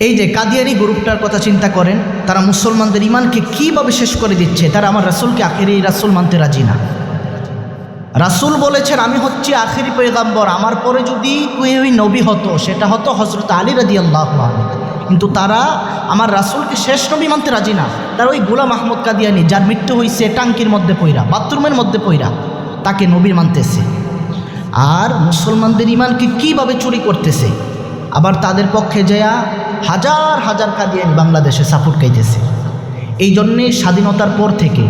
এই যে কাদিয়ানি গ্রুপটার কথা চিন্তা করেন, তারা মুসলমানদের ইমানকে কীভাবে শেষ করে দিচ্ছে? তারা আমার রাসুলকে আখেরি রাসুল মানতে রাজি না। রাসুল বলেছেন, আমি হচ্ছি আখেরি পৈগাম্বর আমার পরে যদি কেউই নবী হতো, সেটা হতো হজরত আলী রাজি আল্লাহ কিন্তু তারা আমার রাসুলকে শেষ নবী মানতে রাজি না। তারা ওই গোলাম আহমদ কাদিয়ানি, যার মৃত্যু হয়েছে টাঙ্কির মধ্যে পইরা, বাথরুমের মধ্যে পইরা, তাকে নবী মানতেছে। আর মুসলমানদের ইমানকে কীভাবে চুরি করতেছে? আবার তাদের পক্ষে যেয়া হাজার হাজার কাদিয়ানি বাংলাদেশে সাপোর্ট খাইতেছে এই জন্যে স্বাধীনতার পর থেকে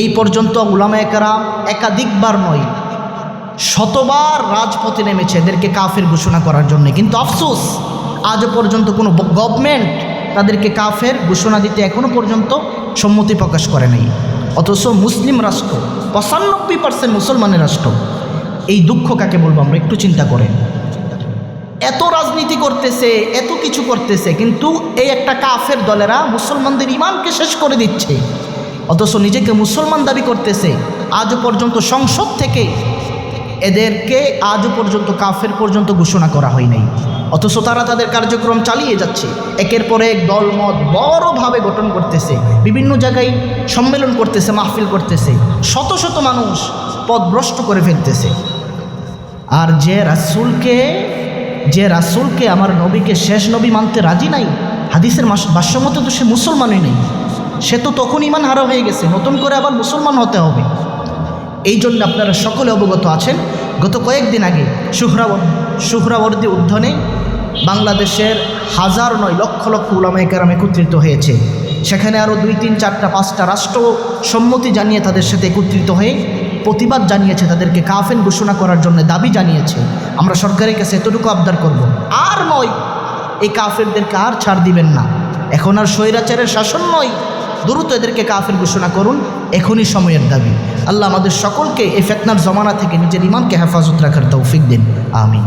এই পর্যন্ত উলামা একরাম একাধিকবার নয়, শতবার রাজপথে নেমেছে এদেরকে কাফের ঘোষণা করার জন্য। কিন্তু আফসোস আজও পর্যন্ত কোনো গভর্নমেন্ট তাদেরকে কাফের ঘোষণা দিতে এখনও পর্যন্ত সম্মতি প্রকাশ করে নাই। অথচ মুসলিম রাষ্ট্র, পঁচানব্বই পার্সেন্ট মুসলমানের রাষ্ট্র, এই দুঃখ কাকে বলব আমরা একটু চিন্তা করেন। এত রাজনীতি করতেছে, এত কিছু করতেছে, কিন্তু এই একটা কাফের দলেরা মুসলমানদের ইমানকে শেষ করে দিচ্ছে। অথচ নিজেকে মুসলমান দাবি করতেছে আজও পর্যন্ত সংসদ থেকে এদেরকে আজও পর্যন্ত কাফের পর্যন্ত ঘোষণা করা হয় নাই। অথচ তারা তাদের কার্যক্রম চালিয়ে যাচ্ছে। একের পর এক দলমত বড়ভাবে গঠন করতেছে, বিভিন্ন জায়গায় সম্মেলন করতেছে, মাহফিল করতেছে, শত শত মানুষ পথভ্রষ্ট করে ফেলতেছে। আর যে রাসুলকে যে রাসুলকে আমার নবীকে শেষ নবী মানতে রাজি নাই, হাদিসের ভাষ্য মতো তো সে মুসলমানই নেই। সে তো তখন ইমান হারা হয়ে গেছে, নতুন করে আবার মুসলমান হতে হবে। এই জন্য আপনারা সকলে অবগত আছেন, গত কয়েকদিন আগে সুহরাবর সুহরাবর্দী উদ্ধনে বাংলাদেশের হাজার নয় লক্ষ লক্ষ উলামায় কেরাম একত্রিত হয়েছে। সেখানে আরও দুই, তিন, চারটা, পাঁচটা রাষ্ট্র সম্মতি জানিয়ে তাদের সাথে একত্রিত হয়ে প্রতিবাদ জানিয়েছে, তাদেরকে কাফেন ঘোষণা করার জন্য দাবি জানিয়েছে। আমরা সরকারের কাছে এতটুকু আবদার করব। আর নয়, এই কাফেরদেরকে আর ছাড় দিবেন না। এখন আর স্বৈরাচারের শাসন নয়। দ্রুত এদেরকে কাফের ঘোষণা করুন। এখনই সময়ের দাবি। আল্লাহ আমাদের সকলকে এই ফেতনার জমানা থেকে নিজের ইমানকে হেফাজত রাখার তৌফিক দিন। আমিন।